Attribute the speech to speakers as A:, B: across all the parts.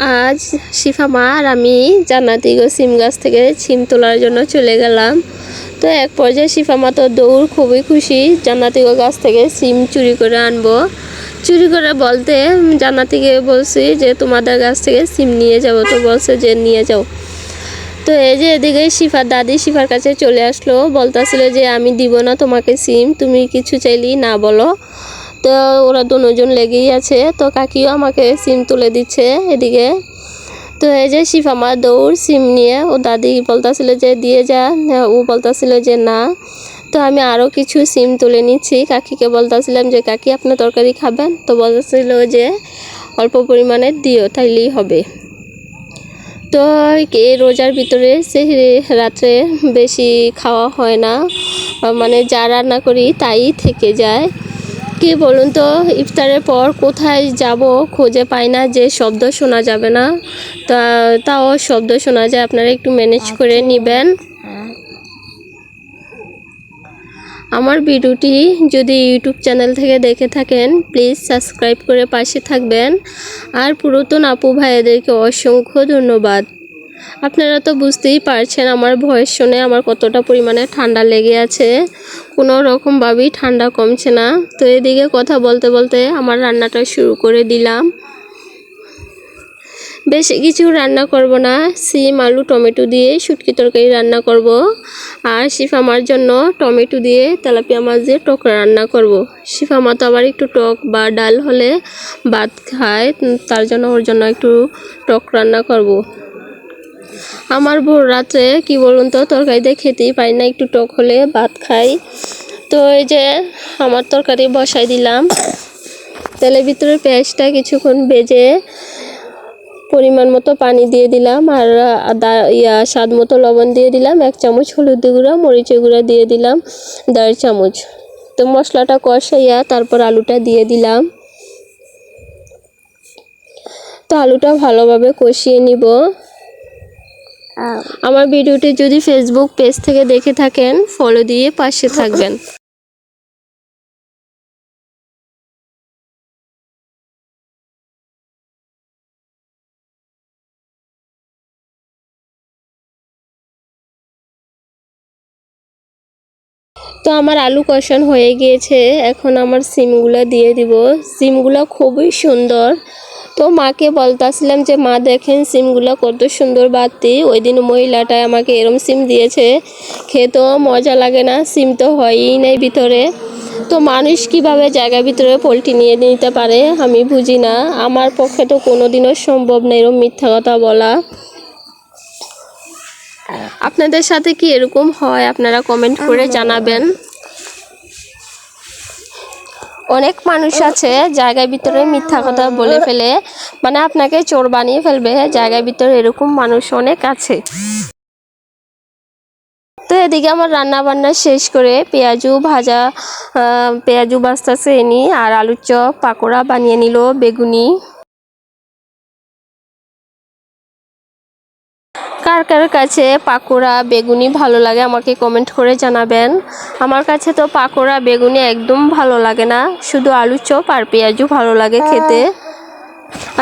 A: আজ শিফা মা আর আমি জান্নাতি গো সিম গাছ থেকে সিম তোলার জন্য চলে গেলাম। তো এক পর্যায়ে শিফা মা তো দৌড় খুবই খুশি, জান্নাতি গো গাছ থেকে সিম চুরি করে আনব। চুরি করে বলতে জান্নাতিকে বলছি যে, তোমাদের গাছ থেকে সিম নিয়ে যাব। তো বলছে যে, নিয়ে যাও। তো এই যে এদিকে শিফার দাদি শিফার কাছে চলে আসলো। বলতেছিল যে, আমি দিব না তোমাকে সিম, তুমি কিছু চাইলি না বলো। তো ওরা দুজন লেগেই আছে। তো কাকিও আমাকে সিম তুলে দিচ্ছে এদিকে। তো এই যে শিফা মা দৌড় সিম নিয়ে, ও দাদি বলতেছিল যে দিয়ে যা, ও বলতেছিল যে না। তো আমি আরও কিছু সিম তুলে নিচ্ছি। কাকিকে বলতেছিলাম যে, কাকি, আপনার তরকারি খাবেন? তো বলতেছিল যে, অল্প পরিমাণে দিও, তাইলেই হবে। তো এই রোজার ভিতরে সে রাত্রে বেশি খাওয়া হয় না। মানে যা রান্না করি তাই থেকে যায়। কি বলুন তো ইফতারের পর কোথায় যাব খুঁজে পাই না যে শব্দ শোনা যাবে না। তা তাও শব্দ শোনা যায় আপনারা একটু ম্যানেজ করে নেবেন। আমার ভিডিওটি যদি ইউটিউব চ্যানেল থেকে দেখে থাকেন প্লিজ সাবস্ক্রাইব করে পাশে থাকবেন। আর পুরাতন আপু ভাইয়াদেরকে অসংখ্য ধন্যবাদ। আপনারা তো বুঝতেই পারছেন, আমার ভয়েস শুনে আমার কতটা পরিমাণে ঠান্ডা লেগে আছে। কোনো রকমভাবেই ঠান্ডা কমছে না। তো এদিকে কথা বলতে বলতে আমার রান্নাটা শুরু করে দিলাম। বেশি কিছু রান্না করব না, সিম, আলু, টমেটো দিয়ে শুটকি তরকারি রান্না করব। আর শিফা মার জন্য টমেটো দিয়ে তেলাপিয়া মাছ দিয়ে টক রান্না করব। শিফা মা তো আবার একটু টক বা ডাল হলে ভাত খায় তার জন্য ওর জন্য একটু টক রান্না করব। আমার ভোর রাত্রে কি বলুন তো, তরকারিতে খেতেই পারি না, একটু টক হলে ভাত খাই। তো এই যে আমার তরকারি বসাই দিলাম। তেলের ভিতরে পেঁয়াজটা কিছুক্ষণ বেজে পরিমাণ মতো পানি দিয়ে দিলাম, আর আদা ইয়া, স্বাদ মতো লবণ দিয়ে দিলাম, এক চামচ হলুদ গুঁড়া, মরিচের গুঁড়া দিয়ে দিলাম, দেড় চামচ। তো মশলাটা কষাইয়া তারপর আলুটা দিয়ে দিলাম। তো আলুটা ভালোভাবে কষিয়ে নিব। আমার ভিডিওটি যদি ফেসবুক পেজ থেকে দেখে থাকেন ফলো দিয়ে পাশে থাকবেন। তো আমার আলু কষান হয়ে গিয়েছে, এখন আমার সিমগুলো দিয়ে দিব। সিমগুলো খুবই সুন্দর। তো মাকে বলতেছিলাম যে মা দেখেন সিমগুলো কত সুন্দর বাতি। ওই দিন মহিলাটায় আমাকে এরম সিম দিয়েছে। খেতেও মজা লাগে না সিম তো হয়ই নাই ভিতরে। তো মানুষ কীভাবে জায়গার ভিতরে পোলট্রি নিয়ে নিতে পারে আমি বুঝি না। আমার পক্ষে তো কোনোদিনও সম্ভব না এরম মিথ্যা কথা বলা। আপনাদের সাথে কি এরকম হয়? আপনারা কমেন্ট করে জানাবেন। অনেক মানুষ আছে জায়গার ভিতরে মিথ্যা কথা বলে ফেলে। মানে আপনাকে চোর বানিয়ে ফেলবে, জায়গার ভিতরে এরকম মানুষ অনেক আছে। তো এদিকে আমার রান্না বান্না শেষ করে পেঁয়াজু ভাজা পেঁয়াজু বাস্তাছে এনি আর আলুর চপ, পাকোড়া বানিয়ে নিল বেগুনি। কার কার কাছে পাকোড়া, বেগুনি ভালো লাগে আমাকে কমেন্ট করে জানাবেন। আমার কাছে তো পাকোড়া, বেগুনি একদম ভালো লাগে না। শুধু আলু চপ আর পেঁয়াজও ভালো লাগে খেতে।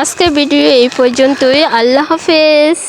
A: আজকে ভিডিও এই পর্যন্তই। আল্লাহ হাফেজ।